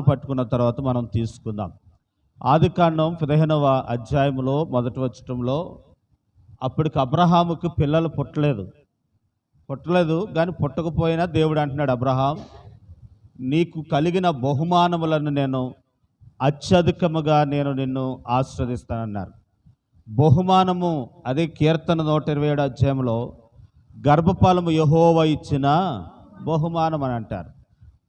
పట్టుకున్న తర్వాత మనం తీసుకుందాం. ఆది కాండం పదిహేనవ అధ్యాయంలో మొదటి వచ్చటంలో అప్పటికి అబ్రహాముకు పిల్లలు పుట్టలేదు. పుట్టలేదు కానీ పుట్టకపోయినా దేవుడు అంటున్నాడు అబ్రహాం నీకు కలిగిన బహుమానములను నేను అత్యధికముగా నేను నిన్ను ఆస్వాదిస్తానన్నారు బహుమానము అదే కీర్తన నూట ఇరవై ఏడు అధ్యాయంలో గర్భఫలము యహోవ ఇచ్చిన బహుమానం అని అంటారు.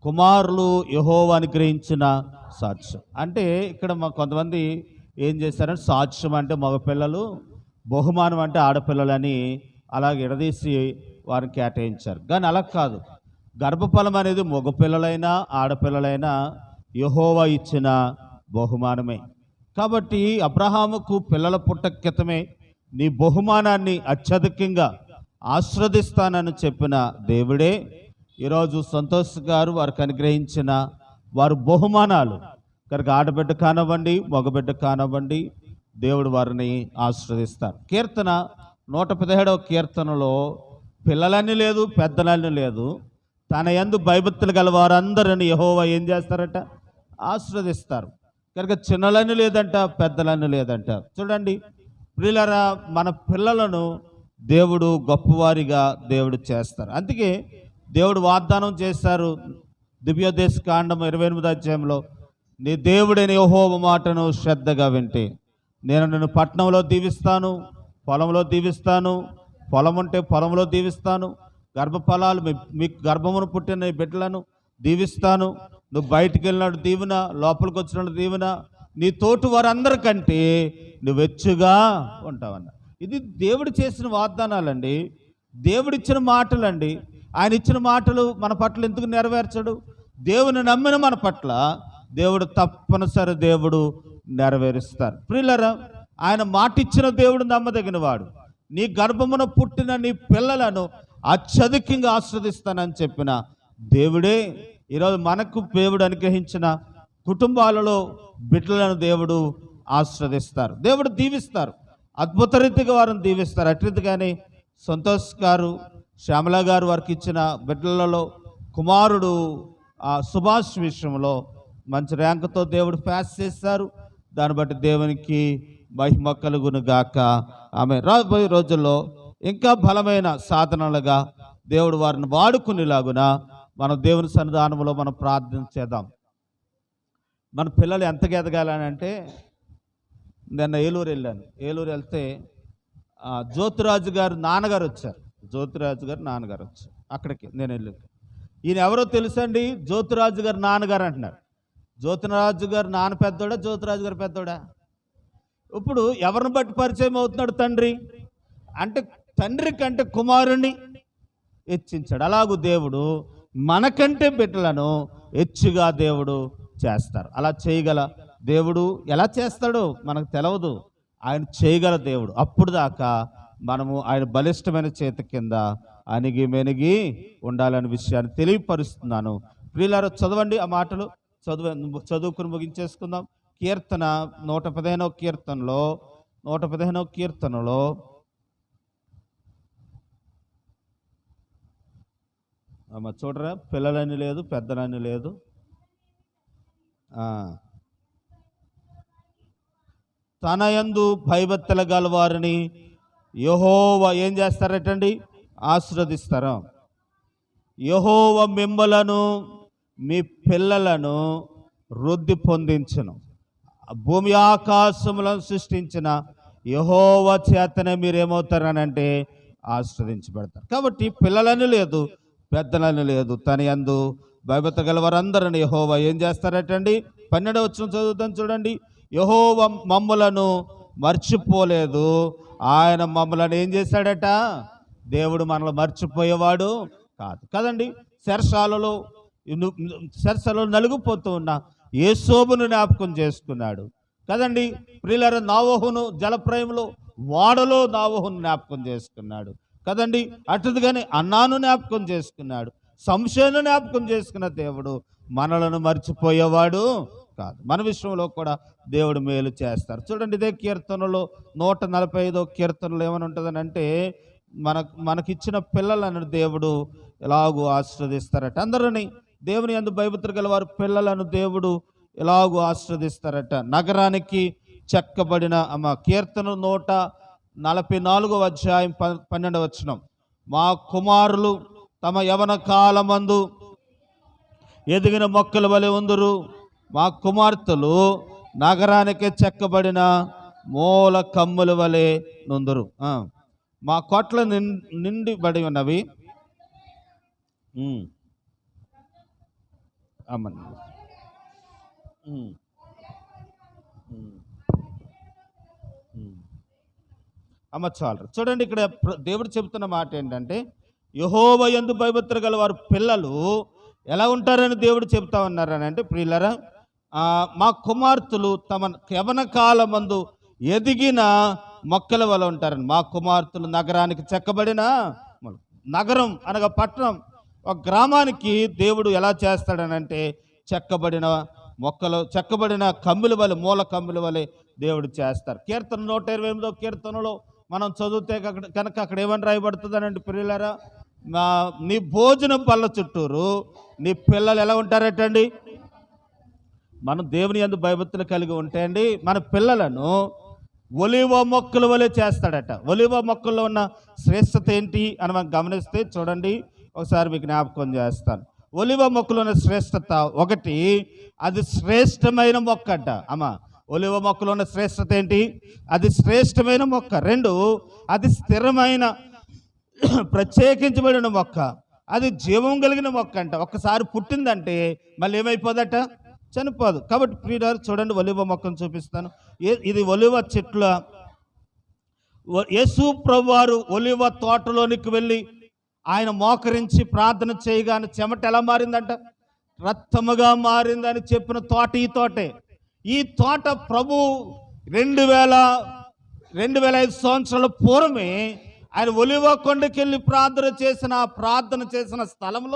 కుమారులు యహోవ అనుగ్రహించిన సాక్ష్యం. అంటే ఇక్కడ మా కొంతమంది ఏం చేశారంటే సాక్ష్యం అంటే మగపిల్లలు బహుమానం అంటే ఆడపిల్లలని అలాగ ఎడదీసి వారిని కేటాయించారు. కానీ అలా కాదు. గర్భఫలం అనేది మగపిల్లలైనా ఆడపిల్లలైనా యహోవా ఇచ్చిన బహుమానమే. కాబట్టి అబ్రహాముకు పిల్లల పుట్టక్రితమే నీ బహుమానాన్ని అత్యధికంగా ఆస్వాదిస్తానని చెప్పిన దేవుడే ఈరోజు సంతోష్ గారు వారికి అనుగ్రహించిన వారు బహుమానాలు. కనుక ఆడబిడ్డ కానివ్వండి మగబిడ్డ కానివ్వండి దేవుడు వారిని ఆశ్రదిస్తారు కీర్తన నూట పదిహేడవ కీర్తనలో పిల్లలని లేదు పెద్దలని లేదు. తన ఎందు భయభక్తులు గల వారందరిని యహోవా ఏం చేస్తారట? ఆశ్రదిస్తారు కనుక చిన్నలని లేదంట పెద్దలని లేదంట. చూడండి ప్రియులరా మన పిల్లలను దేవుడు గొప్పవారిగా దేవుడు చేస్తారు. అందుకే దేవుడు వాగ్దానం చేశారు. దివ్యోదేశ కాండం ఇరవై ఎనిమిది అధ్యాయంలో నీ దేవుడైన యహోవ మాటను శ్రద్ధగా వింటే. నేను నిన్ను పట్టణంలో దీవిస్తాను పొలంలో దీవిస్తాను పొలం ఉంటే పొలంలో దీవిస్తాను గర్భఫలాలు మీకు గర్భమును పుట్టిన బిడ్డలను దీవిస్తాను. నువ్వు బయటికి వెళ్ళినాడు దీవెన లోపలికి వచ్చినాడు దీవెన నీ తోటి వారందరికంటే నువ్వు వెచ్చుగా ఉంటావన్న. ఇది దేవుడు చేసిన వాగ్దానాలండి. దేవుడిచ్చిన మాటలండి. ఆయన ఇచ్చిన మాటలు మన పట్ల ఎందుకు నెరవేర్చడు? దేవుని నమ్మిన మన పట్ల దేవుడు తప్పనిసరి దేవుడు నెరవేరుస్తారు. ప్రియులరా ఆయన మాట ఇచ్చిన దేవుడు నమ్మదగిన వాడు నీ గర్భమున పుట్టిన నీ పిల్లలను అత్యధికంగా ఆస్వాదిస్తానని చెప్పిన దేవుడే ఈరోజు మనకు దేవుడు అనుగ్రహించిన కుటుంబాలలో బిడ్డలను దేవుడు ఆస్వాదిస్తారు దేవుడు దీవిస్తారు. అద్భుత రీతిగా వారిని దీవిస్తారు. అట్రీతిగానే సంతోష్ గారు శ్యామల గారు వారికి ఇచ్చిన బిడ్డలలో కుమారుడు ఆ సుభాష్ విషయంలో మంచి ర్యాంకుతో దేవుడు పాస్ చేస్తారు దాన్ని బట్టి దేవునికి మహిమ కలుగును గాక. ఆమె రాబోయే రోజుల్లో ఇంకా బలమైన సాధనలుగా దేవుడు వారిని వాడుకునేలాగున మన దేవుని సన్నిధానంలో మనం ప్రార్థన చేద్దాం. మన పిల్లలు ఎంతగా ఎదగాలని అంటే నిన్న ఏలూరు వెళ్ళాను. ఏలూరు వెళ్తే జ్యోతిరాజు గారు నాన్నగారు వచ్చారు. జ్యోతిరాజు గారు నాన్నగారు వచ్చి అక్కడికి నేను వెళ్ళాను. ఈయన ఎవరో తెలుసండి? జ్యోతిరాజు గారు నాన్నగారు అంటున్నారు. జ్యోతిరాజు గారు నాన్న పెద్దోడా? జ్యోతిరాజు గారు పెద్దోడా? ఇప్పుడు ఎవరిని బట్టి పరిచయం అవుతున్నాడు తండ్రి? అంటే తండ్రి కంటే కుమారుణ్ణి హెచ్చించాడు. అలాగూ దేవుడు మనకంటే బిడ్డలను హెచ్చుగా దేవుడు చేస్తారు. అలా చేయగల దేవుడు ఎలా చేస్తాడో మనకు తెలవదు. ఆయన చేయగల దేవుడు. అప్పుడు దాకా మనము ఆయన బలిష్టమైన చేతి కింద అణిగి మెనిగి ఉండాలనే విషయాన్ని తెలియపరుస్తున్నాను. ప్రియులారు చదవండి ఆ మాటలు. చదువు చదువుకుని ముగించేసుకుందాం. కీర్తన నూట పదిహేనవ కీర్తనలో నూట పదిహేనవ కీర్తనలో అమ్మ చూడరా పిల్లలని లేదు పెద్దలని లేదు. తన యందు భయభక్తుల గలవారిని యహోవ ఏం చేస్తారటండి? ఆశ్రదిస్తారు యహోవ మిమ్మలను మీ పిల్లలను వృద్ధి పొందించను. భూమి ఆకాశములను సృష్టించిన యహోవ చేతనే మీరేమవుతారనంటే ఆశ్రదించబడతారు కాబట్టి పిల్లలని లేదు పెద్దలని లేదు. తన యందు భయభత గల వారందరిని యహోవ ఏం చేస్తారటండి? పన్నెండవ వచ్చిన చదువుతాను చూడండి. యహోవ మమ్ములను మర్చిపోలేదు ఆయన మమ్మల్ని ఏం చేశాడట? దేవుడు మనల్ని మర్చిపోయేవాడు కాదు. కదండి? శర్షాలలో శర్షలో నలుగుపోతూ ఉన్న ఏసోబును జ్ఞాపకం చేసుకున్నాడు. కదండి? ప్రిలర నావోహును జలప్రయంలో వాడలో నావోహును జ్ఞాపకం చేసుకున్నాడు. కదండి? కానీ అన్నాను జ్ఞాపకం చేసుకున్నాడు. సంశయను జ్ఞాపకం చేసుకున్న దేవుడు మనలను మర్చిపోయేవాడు కాదు. మన విషయంలో కూడా దేవుడు మేలు చేస్తారు. చూడండి ఇదే కీర్తనలో నూట నలభై ఐదో కీర్తనలు ఏమని ఉంటుందని అంటే మన మనకిచ్చిన పిల్లలను దేవుడు ఎలాగూ ఆశ్రదిస్తారట అందరిని దేవుని యందు భయభక్తులు గల వారు పిల్లలను దేవుడు ఎలాగూ ఆశ్రదిస్తారట నగరానికి చెక్కబడిన అమ్మ కీర్తన నూట నలభై నాలుగో అధ్యాయం ప- పన్నెండవ వచనం. మా కుమారులు తమ యవన కాలమందు ఎదిగిన మొక్కల వలె ఉందరు. మా కుమార్తెలు నగరానికి చెక్కబడిన మూల కమ్ముల వలె నుందురు. మా కొట్ల నిం- నిండిబడి ఉన్నవి. అమ్మన్. అమ్మ చాలు చూడండి ఇక్కడ దేవుడు చెబుతున్న మాట ఏంటంటే యహోవ ఎందు భయభత్ర గల వారు పిల్లలు ఎలా ఉంటారని దేవుడు చెప్తా ఉన్నారని అంటే ప్రియులరా మా కుమార్తెలు తమ యవన కాలమందు ఎదిగిన మొక్కల వల్ల ఉంటారని మా కుమార్తెలు నగరానికి చెక్కబడిన నగరం అనగా పట్టణం. ఒక గ్రామానికి దేవుడు ఎలా చేస్తాడనంటే చెక్కబడిన మొక్కలు చెక్కబడిన కమ్ముల వలె మూల కమ్ముల వలె దేవుడు చేస్తారు. కీర్తన నూట ఇరవై ఎనిమిదో కీర్తనలో మనం చదివితే అక్కడ కనుక అక్కడ ఏమని రాయబడుతుందనండి పిల్లలారా నా నీ భోజనం పళ్ళ చుట్టూరు నీ పిల్లలు ఎలా ఉంటారటండి? మనం దేవుని యందు భయభక్తులు కలిగి ఉంటే అండి మన పిల్లలను ఒలివ మొక్కల వలె చేస్తాడట. ఒలివ మొక్కల్లో ఉన్న శ్రేష్టత ఏంటి అని మనం గమనిస్తే చూడండి ఒకసారి మీకు జ్ఞాపకం చేస్తాను. ఒలివ మొక్కలు ఉన్న శ్రేష్టత ఒకటి అది శ్రేష్టమైన మొక్క అట అమ్మ ఒలివ మొక్కలు ఉన్న శ్రేష్టత ఏంటి? అది శ్రేష్టమైన మొక్క. రెండు అది స్థిరమైన ప్రత్యేకించబడిన మొక్క. అది జీవం కలిగిన మొక్క అంట. ఒక్కసారి పుట్టిందంటే మళ్ళీ ఏమైపోదట? చనిపోదు. కాబట్టి ప్రియుడారు చూడండి ఒలివ మొక్కను చూపిస్తాను. ఏ- ఇది ఒలివ చెట్ల. యేసు ప్రభువారు ఒలివ తోటలోనికి వెళ్ళి ఆయన మోకరించి ప్రార్థన చేయగానే చెమట ఎలా మారిందంట? రక్తముగా మారిందని చెప్పిన తోట ఈ తోటే. ఈ తోట ప్రభు రెండు వేల రెండు వేల ఐదు సంవత్సరాల పూర్వమే ఆయన ఒలివ కొండకెళ్ళి ప్రార్థన చేసిన ప్రార్థన చేసిన స్థలంలో